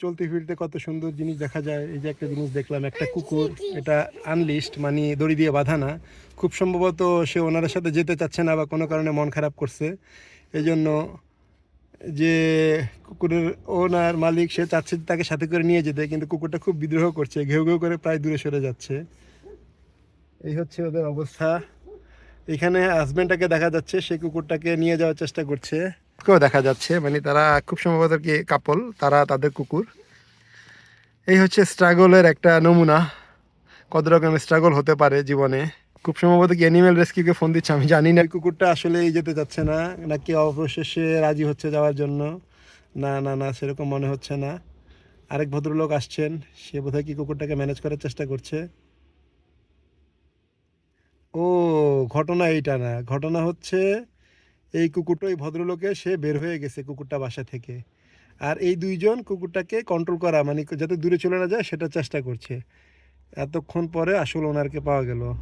চলতে ফিরতে কত সুন্দর জিনিস দেখা যায়। এই যে একটা জিনিস দেখলাম একটা কুকুর এটা আনলিস্ট মানে দড়ি দিয়ে বাঁধা না। খুব সম্ভবত সে ওনারের সাথে যেতে চাচ্ছে না বা কোনো কারণে মন খারাপ করছে। এই জন্য যে কুকুরের ওনার মালিক সে চাচ্ছে তাকে সাথে করে নিয়ে যেতে কিন্তু কুকুরটা খুব বিদ্রোহ করছে ঘেউ ঘেউ করে প্রায় দূরে সরে যাচ্ছে। এই হচ্ছে ওদের অবস্থা। এখানে হাজবেন্ডটাকে দেখা যাচ্ছে সেই কুকুরটাকে নিয়ে যাওয়ার চেষ্টা করছে। কেউ দেখা যাচ্ছে? মানে তারা খুব সম্ভবত কি কাপল, তারা তাদের কুকুর। এই হচ্ছে স্ট্রাগলের একটা নমুনা। কত রকমের স্ট্রাগল হতে পারে জীবনে? খুব সম্ভবত কি অ্যানিমেল রেস্কিউকে ফোন দিচ্ছে, আমি জানি না। কুকুরটা আসলেই যেতে চাচ্ছে না, নাকি অবশেষে রাজি হচ্ছে যাওয়ার জন্য? না না না, সেরকম মনে হচ্ছে না। আরেক ভদ্রলোক আসছেন, সে বোধহয় কি কুকুরটাকে ম্যানেজ করার চেষ্টা করছে? ও, ঘটনা এইটা না। ঘটনা হচ্ছে এই কুকুরটা ওই ভদ্রলোকে, সে বের হয়ে গেছে কুকুরটা বাসা থেকে। আর এই দুইজন কুকুরটাকে কন্ট্রোল করা মানে যাতে দূরে চলে না যায়, সেটা চেষ্টা করছে। এতক্ষণ পরে আসল ওনারকে পাওয়া গেল।